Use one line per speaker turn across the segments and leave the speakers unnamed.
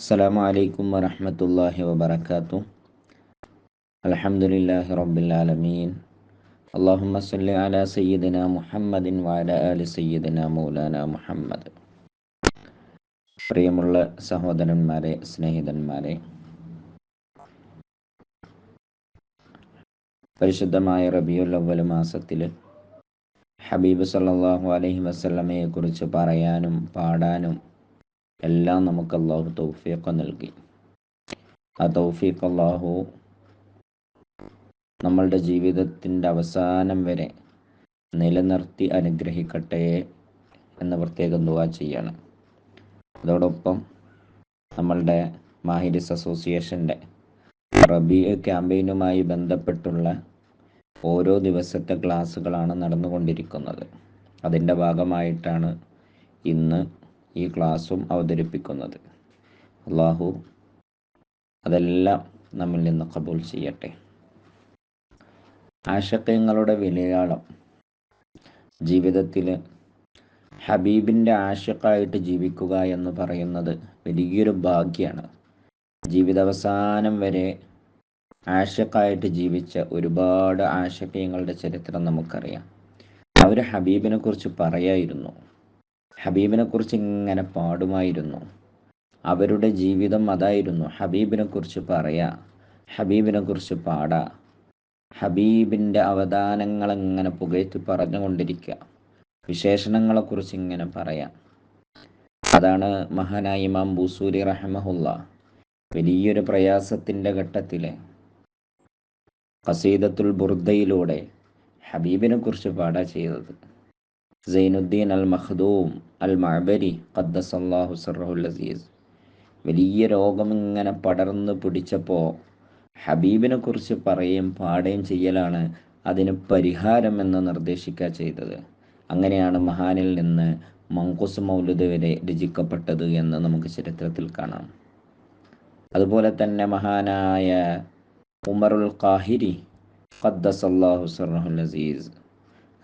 അസ്സാം വലൈക്കും വരഹമത്തല്ലാഹി വബർക്കാത്തു അലഹമുല്ലാഹി റബ്ബിലാലമീൻ അള്ളാഹുമ്മ സല്ലി അല സയ്യിദിന മുഹമ്മദിൻ വാല അലി സയ്യിദിന മൗലാന മുഹമ്മദ്. പ്രിയമുള്ള സഹോദരന്മാരെ സ്നേഹിതന്മാരെ പരിശുദ്ധമായ റബിയുൽ അവൽ മാസത്തിൽ ഹബീബ് സല്ലാഹു അലഹി വസ്ലമയെക്കുറിച്ച് പറയാനും പാടാനും എല്ലാം നമുക്ക് അള്ളാഹു തൗഫീഖ് നൽകി. ആ തൗഫീഖ് അള്ളാഹു നമ്മളുടെ ജീവിതത്തിന്റെ അവസാനം വരെ നിലനിർത്തി അനുഗ്രഹിക്കട്ടെ എന്ന് പ്രത്യേകം ദുവാ ചെയ്യാണ്. അതോടൊപ്പം നമ്മളുടെ മാഹിരിസ് അസോസിയേഷന്റെ റബി ക്യാമ്പയിനുമായി ബന്ധപ്പെട്ടുള്ള ഓരോ ദിവസത്തെ ക്ലാസ്സുകളാണ് നടന്നുകൊണ്ടിരിക്കുന്നത്. അതിന്റെ ഭാഗമായിട്ടാണ് ഇന്ന് ഈ ക്ലാസ്സും അവതരിപ്പിക്കുന്നത്. അള്ളാഹു അതെല്ലാം നമ്മിൽ നിന്ന് കബൂൽ ചെയ്യട്ടെ. ആശക്കങ്ങളുടെ വിലയാളം. ജീവിതത്തിൽ ഹബീബിന്റെ ആശക്കായിട്ട് ജീവിക്കുക എന്ന് പറയുന്നത് വലിയൊരു ഭാഗ്യമാണ് ജീവിതാവസാനം വരെ ആശക്കായിട്ട് ജീവിച്ച ഒരുപാട് ആശക്കയങ്ങളുടെ ചരിത്രം നമുക്കറിയാം. അവർ ഹബീബിനെ കുറിച്ച് പറയായിരുന്നു. ഹബീബിനെ കുറിച്ച് ഇങ്ങനെ പാടുമായിരുന്നു. അവരുടെ ജീവിതം അതായിരുന്നു. ഹബീബിനെ കുറിച്ച് പറയാ. ഹബീബിനെ കുറിച്ച് പാടാ. ഹബീബിന്റെ അവദാനങ്ങൾ ഇങ്ങനെ പുകഴ്ത്തി പറഞ്ഞുകൊണ്ടിരിക്കുക വിശേഷണങ്ങളെക്കുറിച്ച് ഇങ്ങനെ പറയാം. അതാണ് മഹാനായ ഇമാം ബൂസൂരി റഹമഹുല്ല. വലിയൊരു പ്രയാസത്തിന്റെ ഘട്ടത്തിലെ. കസീദത്തുൽ ബുർദയിലൂടെ ഹബീബിനെ കുറിച്ച് പാടാ ചെയ്തത്. സൈനുദ്ദീൻ അൽ മഖ്ദൂം അൽ മഅബരി ഖദ്ദസല്ലാഹു സർഹുൽ അസീസ് വലിയ രോഗം ഇങ്ങനെ പടർന്ന് പിടിച്ചപ്പോൾ ഹബീബിനെ കുറിച്ച് പറയുകയും പാടുകയും ചെയ്യലാണ് അതിന് പരിഹാരം എന്ന് നിർദ്ദേശിക്കുക ചെയ്തത്. അങ്ങനെയാണ് മഹാനിൽ നിന്ന് മങ്കുസ് മൗലുദ് വരെ രചിക്കപ്പെട്ടത് എന്ന് നമുക്ക് ചരിത്രത്തിൽ കാണാം. അതുപോലെ തന്നെ മഹാനായ ഉമറുൽ ഖാഹിരി ഖദ്ദസല്ലാഹു സർഹുൽ അസീസ്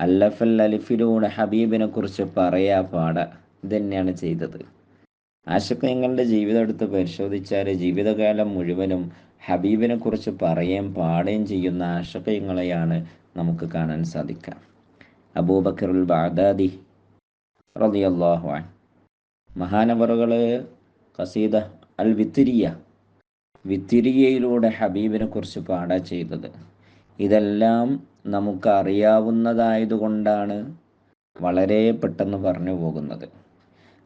അല്ലഫൽ അലിഫിലൂടെ ഹബീബിനെ കുറിച്ച് പറയാ പാട. ഇതന്നെയാണ് ചെയ്തത്. ആശക്കങ്ങളുടെ ജീവിതം എടുത്ത് പരിശോധിച്ചാൽ ജീവിതകാലം മുഴുവനും ഹബീബിനെ കുറിച്ച് പറയുകയും പാടുകയും ചെയ്യുന്ന ആശക്കയങ്ങളെയാണ് നമുക്ക് കാണാൻ സാധിക്കുക. അബൂബക്കറുൽ ബാദാദി റളിയല്ലാഹു മഹാനവറുകൾ കസീദ അൽ വിത്തിരിയ. വിത്തിരിയയിലൂടെ ഹബീബിനെ കുറിച്ച് പാടാ ചെയ്തത്. ഇതെല്ലാം നമുക്ക് അറിയാവുന്നതായതുകൊണ്ടാണ് വളരെ പെട്ടെന്ന് പറഞ്ഞു പോകുന്നത്.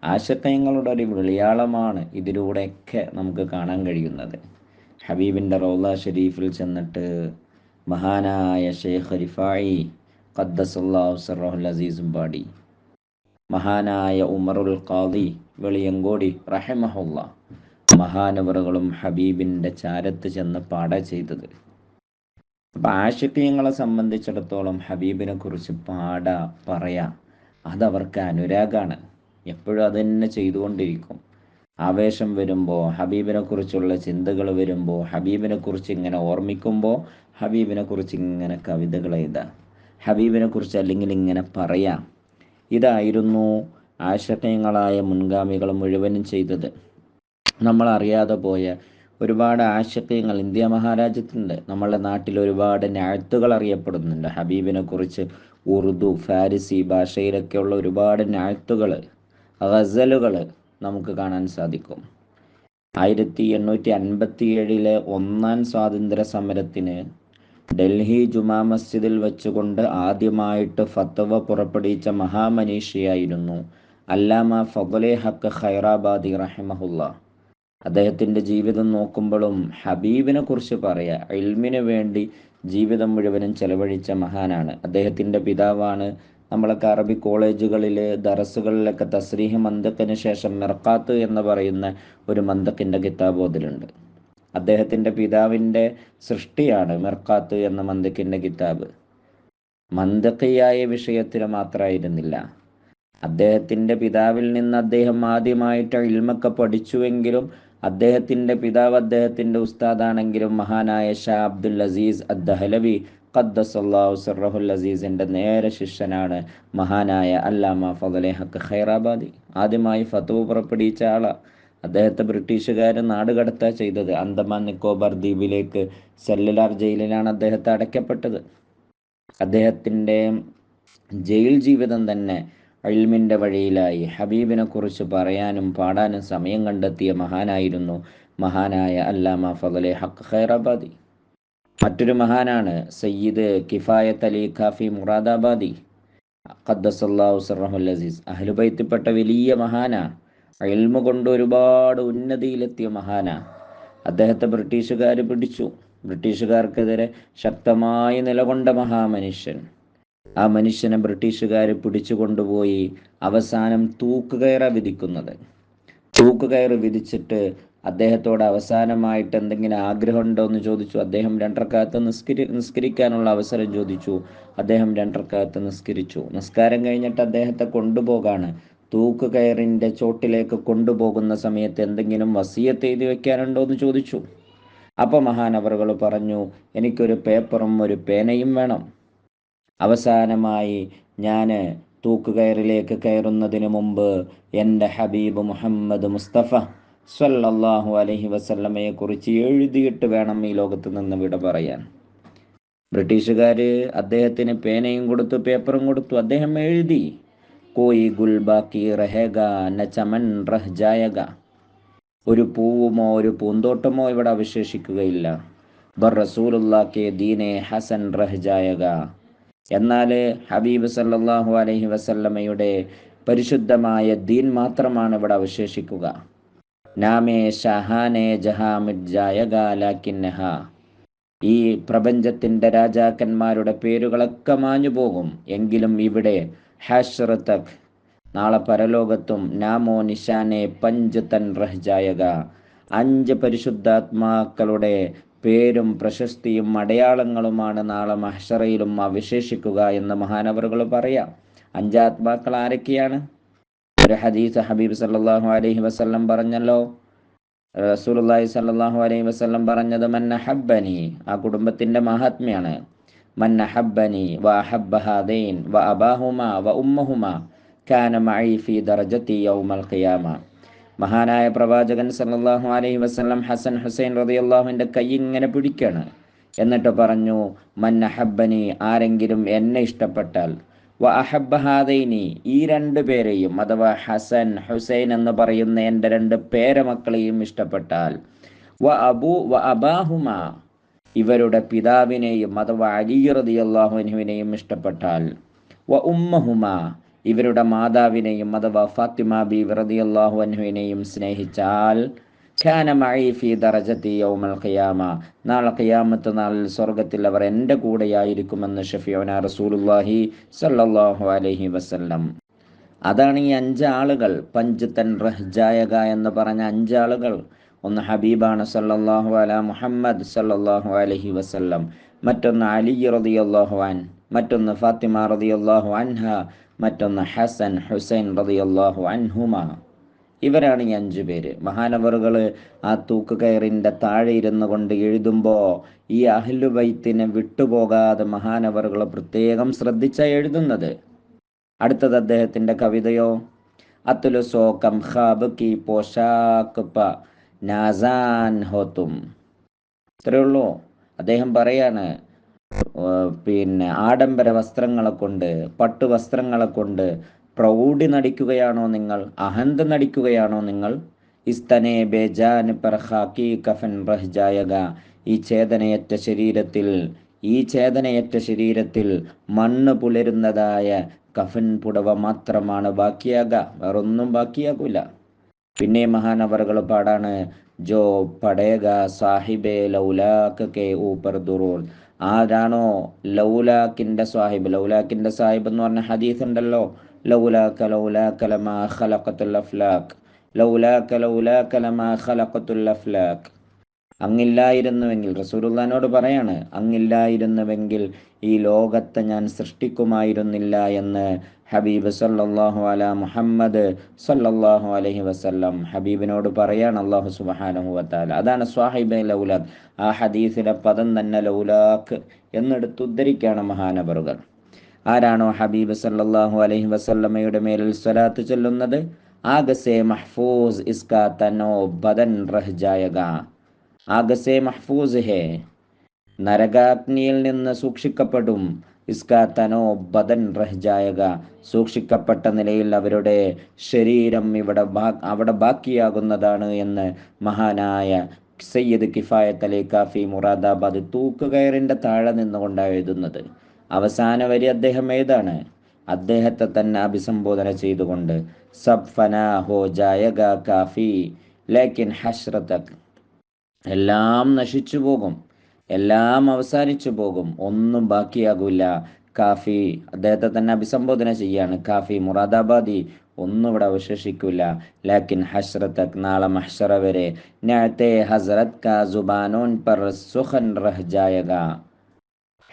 ആശക്കയങ്ങളുടെ ഒരു വിളിയാളമാണ് ഇതിലൂടെയൊക്കെ നമുക്ക് കാണാൻ കഴിയുന്നത്. ഹബീബിന്റെ റൗല ഷെരീഫിൽ ചെന്നിട്ട് മഹാനായ ഷെയ്ഖ് റിഫായി ഖദ്ദസുല്ലാഹു സറഹുൽ അസീസും പാടി. മഹാനായ ഉമറുൽ ഖാദി വെളിയങ്കോടി റഹമഹുല്ല മഹാനവറുകളും ഹബീബിന്റെ ചാരത്ത് ചെന്ന് പാട ചെയ്തത്. അപ്പം സംബന്ധിച്ചിടത്തോളം ഹബീബിനെ കുറിച്ച് പാടാ പറയാ. അതവർക്ക് അനുരാഗാണ്. എപ്പോഴും അത് തന്നെ ചെയ്തുകൊണ്ടിരിക്കും. ആവേശം വരുമ്പോൾ ഹബീബിനെ കുറിച്ചുള്ള ചിന്തകൾ വരുമ്പോൾ ഹബീബിനെ കുറിച്ച് ഇങ്ങനെ ഓർമ്മിക്കുമ്പോൾ ഹബീബിനെ കുറിച്ച് ഇങ്ങനെ കവിതകൾ എഴുതാം. ഹബീബിനെ കുറിച്ച് അല്ലെങ്കിൽ ഇങ്ങനെ പറയാം. ഇതായിരുന്നു ആശയങ്ങളായ മുൻഗാമികൾ മുഴുവനും ചെയ്തത്. നമ്മൾ അറിയാതെ പോയ ഒരുപാട് ആശക്കങ്ങൾ ഇന്ത്യ മഹാരാജ്യത്തുണ്ട്. നമ്മളുടെ നാട്ടിൽ ഒരുപാട് ഞാഴ്ത്തുകൾ അറിയപ്പെടുന്നുണ്ട്. ഹബീബിനെ കുറിച്ച് ഉറുദു ഫാരിസി ഭാഷയിലൊക്കെയുള്ള ഒരുപാട് ഞാഴ്ത്തുകൾ ഗസലുകൾ നമുക്ക് കാണാൻ സാധിക്കും. ആയിരത്തി എണ്ണൂറ്റി അൻപത്തി ഏഴിലെ ഒന്നാം സ്വാതന്ത്ര്യ സമരത്തിന് ഡൽഹി ജുമാ മസ്ജിദിൽ വെച്ചുകൊണ്ട് ആദ്യമായിട്ട് ഫത്തവ പുറപ്പെടുവിച്ച മഹാമനീഷിയായിരുന്നു അല്ലാമ ഫതുലെ ഹക്ക് ഖൈറാബാദി റഹിമഹുല്ല. അദ്ദേഹത്തിന്റെ ജീവിതം നോക്കുമ്പോഴും ഹബീബിനെ കുറിച്ച് പറയാ ഇൽമിന് വേണ്ടി ജീവിതം മുഴുവനും ചെലവഴിച്ച മഹാനാണ്. അദ്ദേഹത്തിന്റെ പിതാവാണ് നമ്മളൊക്കെ അറബി കോളേജുകളിൽ ദറസുകളിലൊക്കെ തസ്രീഹ് മന്തക്കിന് ശേഷം മെർക്കാത്ത് എന്ന് പറയുന്ന ഒരു മന്തക്കിന്റെ കിതാബ് അതിലുണ്ട്. അദ്ദേഹത്തിന്റെ പിതാവിന്റെ സൃഷ്ടിയാണ് മെർക്കാത്ത് എന്ന മന്തക്കിന്റെ കിതാബ്. മന്തക്കിയായ വിഷയത്തിൽ മാത്രമായിരുന്നില്ല അദ്ദേഹത്തിന്റെ പിതാവിൽ നിന്ന് അദ്ദേഹം ആദ്യമായിട്ട് ഇൽമൊക്കെ പഠിച്ചുവെങ്കിലും അദ്ദേഹത്തിന്റെ പിതാവ് അദ്ദേഹത്തിന്റെ ഉസ്താദാണെങ്കിലും മഹാനായ ഷാ അബ്ദുൽ അസീസ് അദ്ദഹലവി ഖദ്ദസല്ലാഹു സർറഹുൽ അസീസിന്റെ നേരെ ശിഷ്യനാണ് മഹാനായ അല്ലാമ ഫതലെ ഹക്ക് ഖൈറാബാദി. ആദ്യമായി ഫത്തുവ പുറപ്പെടുവിച്ച ആളാണ് അദ്ദേഹത്തെ ബ്രിട്ടീഷുകാർ നാടുകടത്താ ചെയ്തത്. അന്തമാൻ നിക്കോബാർ ദ്വീപിലേക്ക് സെല്ലുലാർ ജയിലിലാണ് അദ്ദേഹത്തെ അടയ്ക്കപ്പെട്ടത്. അദ്ദേഹത്തിന്റെ ജയിൽ ജീവിതം തന്നെ അൽമിന്റെ വഴിയിലായി. ഹബീബിനെ കുറിച്ച് പറയാനും പാടാനും സമയം കണ്ടെത്തിയ മഹാനായിരുന്നു മഹാനായ അല്ലാമ ഫضലെ ഹക്ക് ഖൈറാബാദി. മറ്റൊരു മഹാനാണ് സയ്യിദ് കിഫായത്ത് അലി ഖാഫി മുറാദാബാദി. ഖദ്ദസല്ലാഹു സർറഹുൽ അസീസ്. അഹ്ലുബൈത്തിൽപ്പെട്ട വലിയ മഹാന. അയൽമ കൊണ്ട് ഒരുപാട് ഉന്നതിയിലെത്തിയ മഹാന. അദ്ദേഹത്തെ ബ്രിട്ടീഷുകാർ പിടിച്ചു. ബ്രിട്ടീഷുകാർക്കെതിരെ ശക്തമായി നിലകൊണ്ട മഹാമനുഷ്യൻ. ആ മനുഷ്യനെ ബ്രിട്ടീഷുകാർ പിടിച്ചു കൊണ്ടുപോയി അവസാനം തൂക്കുകയറ വിധിക്കുന്നത്. തൂക്കുകയറ് വിധിച്ചിട്ട് അദ്ദേഹത്തോട് അവസാനമായിട്ട് എന്തെങ്കിലും ആഗ്രഹമുണ്ടോ എന്ന് ചോദിച്ചു. അദ്ദേഹം രണ്ടരക്കാലത്ത് നിസ്കരി നിസ്കരിക്കാനുള്ള അവസരം ചോദിച്ചു. അദ്ദേഹം രണ്ടരക്കാലത്ത് നിസ്കരിച്ചു. നിസ്കാരം കഴിഞ്ഞിട്ട് അദ്ദേഹത്തെ കൊണ്ടുപോകാണ്. തൂക്കുകയറിന്റെ ചോട്ടിലേക്ക് കൊണ്ടുപോകുന്ന സമയത്ത് എന്തെങ്കിലും വസീയത്ത് എഴുതി വെക്കാനുണ്ടോ എന്ന് ചോദിച്ചു. അപ്പോൾ മഹാനവറുകൾ പറഞ്ഞു എനിക്കൊരു പേപ്പറും ഒരു പേനയും വേണം. അവസാനമായി ഞാൻ തൂക്കുകയറിലേക്ക് കയറുന്നതിന് മുമ്പ് എന്റെ ഹബീബ് മുഹമ്മദ് മുസ്തഫ സ്വല്ലല്ലാഹു അലഹി വസല്ലമയെ കുറിച്ച് എഴുതിയിട്ട് വേണം ഈ ലോകത്ത് നിന്ന് വിട പറയാൻ. ബ്രിട്ടീഷുകാർ അദ്ദേഹത്തിന് പേനയും കൊടുത്തു പേപ്പറും കൊടുത്തു അദ്ദേഹം എഴുതി. കോയി ഗുൽബാക്കി റഹേഗ ന ചമൻ റഹ് ജായക ഒരു പൂവുമോ ഒരു പൂന്തോട്ടമോ ഇവിടെ അവശേഷിക്കുകയില്ല. ബർ റസൂലുല്ലാക്കെ ദീനെ ഹസൻ റഹ് ജായക എന്നാൽ ഹബീബ് സല്ലാഹു അലഹി വസല്ലമയുടെ പരിശുദ്ധമായ ദീൻ മാത്രമാണ് ഇവിടെ അവശേഷിക്കുക. നാമേ ഷഹാനെ ഈ പ്രപഞ്ചത്തിന്റെ രാജാക്കന്മാരുടെ പേരുകളൊക്കെ മാഞ്ഞു പോകും. എങ്കിലും ഇവിടെ ഹാഷ്റത്തക് നാളെ പരലോകത്തും നാമോ നിഷാനെ പഞ്ച് തൻ റഹ്ജായക അഞ്ച് പരിശുദ്ധാത്മാക്കളുടെ പേരും പ്രശസ്തിയും അടയാളങ്ങളുമാണ് നാളെ മഹ്ഷറയിലും അവശേഷിക്കുക എന്ന് മഹാനവറുകൾ പറയാം. അഞ്ചാത്മാക്കൾ ആരൊക്കെയാണ്? ഒരു ഹദീസ് ഹബീബ് സല്ലാഹു അലഹി വസല്ലം പറഞ്ഞല്ലോ. റസൂലി സല്ലാഹു അലൈഹി വസ്ലം പറഞ്ഞത് മന്ന ഹബ്ബനി ആ കുടുംബത്തിന്റെ മഹാത്മ്യാണ്. മന്ന ഹബ്ബനി വ അഹബ്ബഹാദൈൻ വ അബാഹുമാ വ ഉമ്മഹുമാ കാന മഈ ഫീ ദർജതി യൗമൽ ഖിയാമ മഹാനായ പ്രവാചകൻ സല്ലല്ലാഹു അലൈഹി വസ്ലം ഹസൻ ഹുസൈൻ റതിയല്ലാഹുവിന്റെ കൈ ഇങ്ങനെ പിടിക്കാണ്. എന്നിട്ട് പറഞ്ഞു മൻ അഹബനി ആരെങ്കിലും എന്നെ ഇഷ്ടപ്പെട്ടാൽ വ അഹബ്ബഹാദൈനി ഈ രണ്ട് പേരെയും അഥവാ ഹസൻ ഹുസൈൻ എന്ന് പറയുന്ന എന്റെ രണ്ട് പേരമക്കളെയും ഇഷ്ടപ്പെട്ടാൽ വ അബു വ അബാഹുമ ഇവരുടെ പിതാവിനെയും അഥവാ അലി റളിയല്ലാഹുവിനെയും ഇഷ്ടപ്പെട്ടാൽ വ ഉമ്മഹുമ ഇവരുടെ മാതാവിനെയും അഥവാ ഫാത്തിമ ബി സ്നേഹിച്ചാൽ ഫീ ദറജതി യൗമൽ ഖിയാമ നാളെ ഖിയാമത്ത് നാളിൽ സ്വർഗത്തിൽ അവർ എന്റെ കൂടെയായിരിക്കുമെന്ന് ഷഫിയോന റസൂലുള്ളാഹി സല്ലാഹു അലൈഹി വസല്ലം. അതാണ് ഈ അഞ്ചാളുകൾ പഞ്ചത്തൻ റഹ്ജായക എന്ന് പറഞ്ഞ അഞ്ചാളുകൾ ഒന്ന് ഹബീബാണ് സല്ലാഹു അല മുഹമ്മദ് സല്ലാഹു അലഹി വസ്ല്ലം. മറ്റൊന്ന് അലി റതി അൻ മറ്റൊന്ന് ഫാത്തിമ റളിയല്ലാഹു അൻഹ മറ്റൊന്ന് ഹസൻ ഹുസൈൻ റളിയല്ലാഹു അൻഹുമ. ഇവരാണ് ഈ അഞ്ചു പേര്. മഹാനവറുകൾ ആ തൂക്കുകയറിന്റെ താഴെ ഇരുന്നു കൊണ്ട് എഴുതുമ്പോൾ ഈ അഹ്ലുബൈത്തിനെ വിട്ടുപോകാതെ മഹാനവറുകൾ പ്രത്യേകം ശ്രദ്ധിച്ച എഴുതുന്നത്. അടുത്തത് അദ്ദേഹത്തിന്റെ കവിതയോ അത്തുലു സോക്കം ഹാബ് കി പോഷാക്ക് പ നാസാൻ ഹോത്തും ഇത്രയുള്ളൂ അദ്ദേഹം പറയാണ് പിന്നെ ആഡംബര വസ്ത്രങ്ങളെ കൊണ്ട് പട്ടുവസ്ത്രങ്ങളെ കൊണ്ട് പ്രൗഢി നടിക്കുകയാണോ നിങ്ങൾ? അഹന്ത നടിക്കുകയാണോ നിങ്ങൾ? കഫൻ ഈ ചേതനയറ്റ ശരീരത്തിൽ ഈ ചേതനയറ്റ ശരീരത്തിൽ മണ്ണ് പുലരുന്നതായ കഫൻ പുടവ മാത്രമാണ് ബാക്കിയാക. വേറൊന്നും ബാക്കിയാകൂല. പിന്നെ മഹാനവറുകൾ പാടാണ് ജോ പടേക സാഹിബേ ലൗലാക്ക് ഊപ്പർ ദുറൂർ ആരാണോ ലൗലാക്കിന്റെ സാഹിബ് ലൗലാക്കിന്റെ സാഹിബ് എന്ന് പറഞ്ഞ ഹദീസ് ഉണ്ടല്ലോ. ലൗലാക്ക ലൗലാക്ക ലമാ ഖലഖത്തുൽ അഫ്ലാഖ്. ലൗലാക്ക ലൗലാക്ക ലമാ ഖലഖത്തുൽ അഫ്ലാഖ്. അങ്ങില്ലായിരുന്നുവെങ്കിൽ റസൂലുള്ളാനോട് പറയാണ് അങ്ങില്ലായിരുന്നുവെങ്കിൽ ഈ ലോകത്തെ ഞാൻ സൃഷ്ടിക്കുമായിരുന്നില്ല എന്ന് ഹബീബ് സല്ലല്ലാഹു അല മുഹമ്മദ് സല്ലല്ലാഹു അലൈഹി വസല്ലം ഹബീബിനോട് പറയാണ് അള്ളാഹു സുബഹാനഹു വത്താല അതാണ് സ്വാഹിബ് ലൗലാദ്. ആ ഹദീസിലെ പദം തന്നെ ലൗലാഖ് എന്നെടുത്ത് ഉദ്ധരിക്കുകയാണ് മഹാനബറുകൾ ആരാണോ ഹബീബ് സല്ലല്ലാഹു അലൈഹി വസല്ലമയുടെ മേലിൽ സ്വലാത്ത് ചൊല്ലുന്നത്? ആഗസെ മഹ്ഫൂസ് ഇസ്കാ തനോ ബദൻ റഹ്ജായക. ആഗസെ മഹ്ഫൂസ് ഹേ. നരകാഗ്നിയിൽ നിന്ന് സൂക്ഷിക്കപ്പെടും. ഇസ്കാ തനോ ബദൻ റഹ്ജായക. സൂക്ഷിക്കപ്പെട്ട നിലയിൽ അവരുടെ ശരീരം ഇവിടെ അവിടെ ബാക്കിയാകുന്നതാണ് എന്ന് മഹാനായ സയ്യദ് കിഫായത്ത് അലി കാഫി മുറാദാബാദ് തൂക്കുകയറിന്റെ താഴെ നിന്നുകൊണ്ടാണ് എഴുതുന്നത്. അവസാന വരി അദ്ദേഹം ഏതാണ്? അദ്ദേഹത്തെ തന്നെ അഭിസംബോധന ചെയ്തുകൊണ്ട് സബ് ഫനാ ഹോ ജായക കാഫി ലേക്കിൻ ഹഷ്രതക് എല്ലാം നശിച്ചു പോകും. എല്ലാം അവസാനിച്ചു പോകും. ഒന്നും ബാക്കിയാകില്ല കാഫി അദ്ദേഹത്തെ തന്നെ അഭിസംബോധന ചെയ്യാണ്. കാഫി മുറാദാബാദി ഒന്നും ഇവിടെ അവശേഷിക്കില്ല ലാക്കിൻ ഹസ്രത്തക് നാളെ മഹ്ഷറ വരെ. നഅത്തെ ഹസ്രത് കാ ജുബാനോൻ പർ സുഖൻ റഹ് ജായക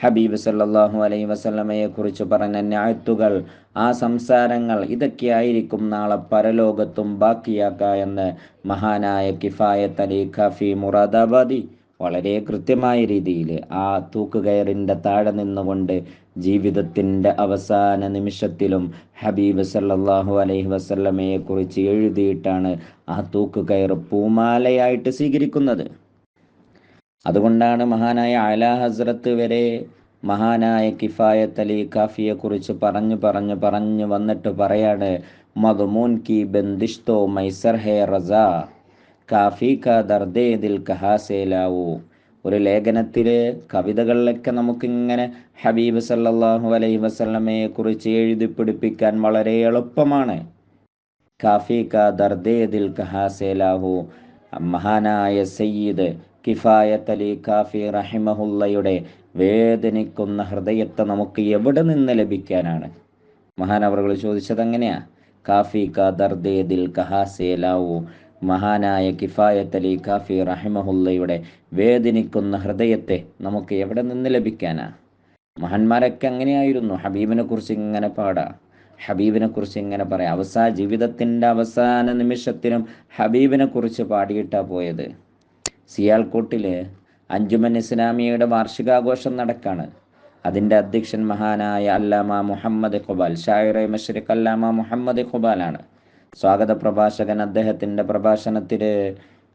ഹബീബ് സല്ലാഹു അലൈ വസല്ലമയെ കുറിച്ച് പറഞ്ഞ ഞായത്തുകൾ ആ സംസാരങ്ങൾ ഇതൊക്കെയായിരിക്കും നാളെ പരലോകത്തും ബാക്കിയാക്ക എന്ന് മഹാനായ കിഫായത്ത് അലി ഖഫി മുറാദാബാദി വളരെ കൃത്യമായ രീതിയിൽ ആ തൂക്കുകയറിന്റെ താഴെ നിന്നുകൊണ്ട് ജീവിതത്തിന്റെ അവസാന നിമിഷത്തിലും ഹബീബ് സല്ലാഹു അലൈഹി വസല്ലമയെ കുറിച്ച് എഴുതിയിട്ടാണ് ആ തൂക്കുകയർ പൂമാലയായിട്ട് സ്വീകരിക്കുന്നത്. അതുകൊണ്ടാണ് മഹാനായ അല ഹസ്രത്ത് വരെ മഹാനായ കിഫായത്ത് അലി കാഫിയെ കുറിച്ച് പറഞ്ഞു പറഞ്ഞു പറഞ്ഞു വന്നിട്ട് പറയാണ് മദ്മൂൻ കി ബന്ദിഷ്തോ മൈസർ ഹേ റസ കാഫി കാ ദർദേ ദിൽ കഹാസേലാവൂ ഒരു ലേഖനത്തിൽ കവിതകളിലൊക്കെ നമുക്കിങ്ങനെ ഹബീബ് സല്ലാഹു അലൈഹി വസല്ലമയെ കുറിച്ച് എഴുതി പിടിപ്പിക്കാൻ വളരെ എളുപ്പമാണ്. കാഫി കാ ദർദേ ദിൽ കഹാസേലാഹു മഹാനായ സയ്യിദ് കിഫായത്ത് അലി കാഫി റഹിമഹുള്ളയുടെ വേദനിക്കുന്ന ഹൃദയത്തെ നമുക്ക് എവിടെ നിന്ന് ലഭിക്കാനാണ്? മഹാനവറുകൾ ചോദിച്ചത് എങ്ങനെയാ? കാഫി കാ ദിൽ കഹാസേലാവു മഹാനായ കിഫായത്ത് അലി കാഫി റഹിമഹുള്ളയുടെ വേദനിക്കുന്ന ഹൃദയത്തെ നമുക്ക് എവിടെ നിന്ന് ലഭിക്കാനാ? മഹാന്മാരൊക്കെ അങ്ങനെയായിരുന്നു ഹബീബിനെ കുറിച്ച് ഇങ്ങനെ പാടാ. ഹബീബിനെ കുറിച്ച് ഇങ്ങനെ പറയാം. അവസാന ജീവിതത്തിന്റെ അവസാന നിമിഷത്തിനും ഹബീബിനെ കുറിച്ച് പാടിയിട്ടാ പോയത്. സിയാൽക്കോട്ടിൽ അഞ്ചുമൻ ഇസ്ലാമിയയുടെ വാർഷികാഘോഷം നടക്കാണ്. അതിന്റെ അധ്യക്ഷൻ മഹാനായ അല്ലാമ മുഹമ്മദ് ഖുബാൽ ഷായിറെ മഷരിഖ് അല്ലാമ മുഹമ്മദ് ഖുബാലാണ്. സ്വാഗത പ്രഭാഷകൻ അദ്ദേഹത്തിന്റെ പ്രഭാഷണത്തിൽ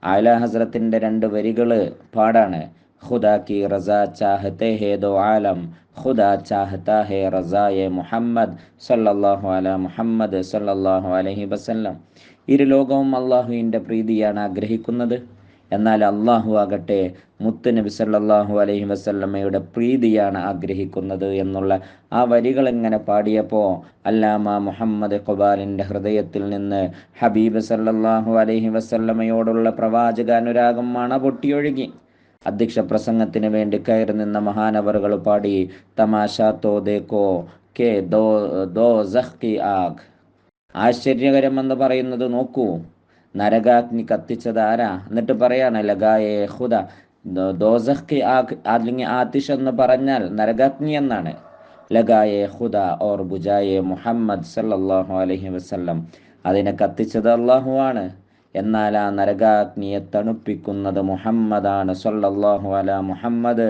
ആല ഹസ്രത്തിന്റെ രണ്ട് വരികൾ പാടാണ്. ഖുദാ കി റസാ ചാഹത്തെ ഹേ ദോ ആലം ഖുദാ ചാഹത്ത ഹേ റസായെ മുഹമ്മദ് സല്ലല്ലാഹു അല മുഹമ്മദ് സല്ലല്ലാഹു അലഹി വസല്ലം. ഇരു ലോകവും അള്ളാഹുവിന്റെ പ്രീതിയാണ് ആഗ്രഹിക്കുന്നത്. എന്നാൽ അള്ളാഹു ആകട്ടെ മുത്ത് നബി സല്ലല്ലാഹു അലൈഹി വസല്ലമ്മയുടെ പ്രീതിയാണ് ആഗ്രഹിക്കുന്നത് എന്നുള്ള ആ വരികൾ ഇങ്ങനെ പാടിയപ്പോൾ അല്ലാമ മുഹമ്മദ് ഖുബാലിന്റെ ഹൃദയത്തിൽ നിന്ന് ഹബീബ് സല്ലാഹു അലൈഹി വസല്ലമയോടുള്ള പ്രവാചക അനുരാഗം മണ പൊട്ടിയൊഴുകി. അധ്യക്ഷ പ്രസംഗത്തിന് വേണ്ടി കയറി നിന്ന മഹാനവറുകൾ പാടി തമാശ തോ ദേക്കോ കെ ദോ ദോ ആഗ് ആശ്ചര്യകരമെന്ന് പറയുന്നത് നോക്കൂ. നരകാഗ്നി കത്തിച്ചത് ആരാ എന്നിട്ട് പറയാണ് ലഗായേ ഹുദ ദോസഖ് അല്ലെങ്കിൽ ആതിഷ് എന്ന് പറഞ്ഞാൽ നരകാഗ്നി എന്നാണ്. ലഗായേ ഹുദ ഓർ ബുജായേ മുഹമ്മദ് സല്ലല്ലാഹു അലൈഹി വസല്ലം അതിനെ കത്തിച്ചത് അള്ളാഹു ആണ്. എന്നാൽ ആ നരകാഗ്നിയെ തണുപ്പിക്കുന്നത് മുഹമ്മദാണ് സല്ലല്ലാഹു അല മുഹമ്മദ്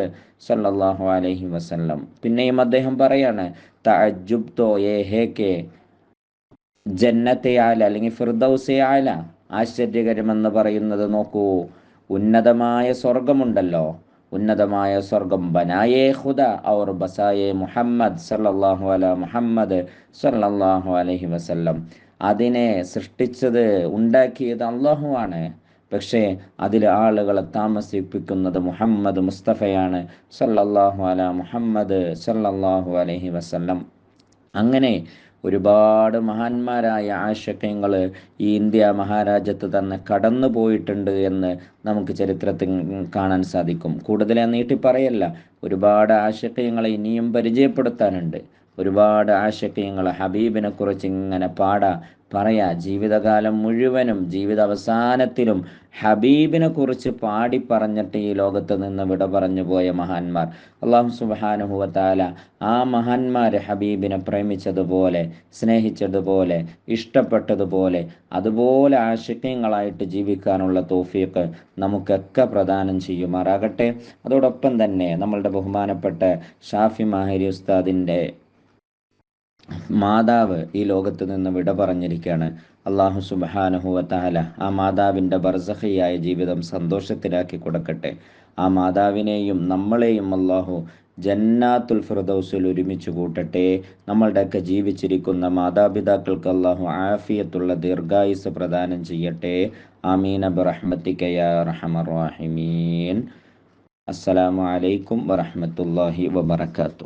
സല്ലല്ലാഹു അലൈഹി വസല്ലം. പിന്നെയും അദ്ദേഹം പറയാണ് തഅജ്ജുബ്തോ ഏ ഹേ കെ ജന്നത്തെ ആല അല്ലെങ്കിൽ ഫിർദൗസെ ആല. ആശ്ചര്യകരമെന്ന് പറയുന്നത് നോക്കൂ. ഉന്നതമായ സ്വർഗമുണ്ടല്ലോ ഉന്നതമായ സ്വർഗം ബനായേ ഹുദ ഔർ ബസായേ മുഹമ്മദ് സല്ലാഹു അല മുഹമ്മദ് സല്ലാഹു അലഹി വസല്ലം. അതിനെ സൃഷ്ടിച്ചത് ഉണ്ടാക്കിയത് അള്ളാഹു ആണ്. പക്ഷേ അതിൽ ആളുകളെ താമസിപ്പിക്കുന്നത് മുഹമ്മദ് മുസ്തഫയാണ് സല്ലല്ലാഹു അല മുഹമ്മദ് സല്ലല്ലാഹു അലൈഹി വസല്ലം. അങ്ങനെ ഒരുപാട് മഹാന്മാരായ ആശയങ്ങൾ ഈ ഇന്ത്യ മഹാരാജ്യത്ത് തന്നെ കടന്നു പോയിട്ടുണ്ട് എന്ന് നമുക്ക് ചരിത്രത്തിൽ കാണാൻ സാധിക്കും. കൂടുതൽ നീട്ടി പറയല്ല ഒരുപാട് ആശയങ്ങൾ ഇനിയും പരിചയപ്പെടുത്താനുണ്ട്. ഒരുപാട് ആശയങ്ങൾ ഹബീബിനെ കുറിച്ച് ഇങ്ങനെ പാടാ പറയാ. ജീവിതകാലം മുഴുവനും ജീവിത അവസാനത്തിലും ഹബീബിനെ കുറിച്ച് പാടി പറഞ്ഞിട്ട് ഈ ലോകത്ത് നിന്ന് വിട പറഞ്ഞു പോയ മഹാന്മാർ. അള്ളാഹു സുബാനുഹുവത്താല ആ മഹാന്മാർ ഹബീബിനെ പ്രേമിച്ചതുപോലെ സ്നേഹിച്ചതുപോലെ ഇഷ്ടപ്പെട്ടതുപോലെ അതുപോലെ ആശക്യങ്ങളായിട്ട് ജീവിക്കാനുള്ള തോഫീക്ക് നമുക്കൊക്കെ പ്രദാനം ചെയ്യുമാറാകട്ടെ. അതോടൊപ്പം തന്നെ നമ്മളുടെ ബഹുമാനപ്പെട്ട ഷാഫി മാഹരി ഉസ്താദിന്റെ മാതാവ് ഈ ലോകത്ത് നിന്ന് വിട പറഞ്ഞിരിക്കുകയാണ്. അള്ളാഹു സുബാനഹുവ താല ആ മാതാവിന്റെ ബർസഹിയായ ജീവിതം സന്തോഷത്തിലാക്കി കൊടുക്കട്ടെ. ആ മാതാവിനെയും നമ്മളെയും അള്ളാഹു ജന്നാത്തുൽ ഫിർദൗസിൽ ഒരുമിച്ച് കൂട്ടട്ടെ. നമ്മളുടെയൊക്കെ ജീവിച്ചിരിക്കുന്ന മാതാപിതാക്കൾക്ക് അള്ളാഹു ആഫിയത്തുള്ള ദീർഘായുസ് പ്രദാനം ചെയ്യട്ടെ. ആമീന ബറഹ്മത്തിക്കയ റഹമർ അസ്സലാമു അലൈക്കും വറഹമത്തല്ലാഹി വബർക്കാത്തു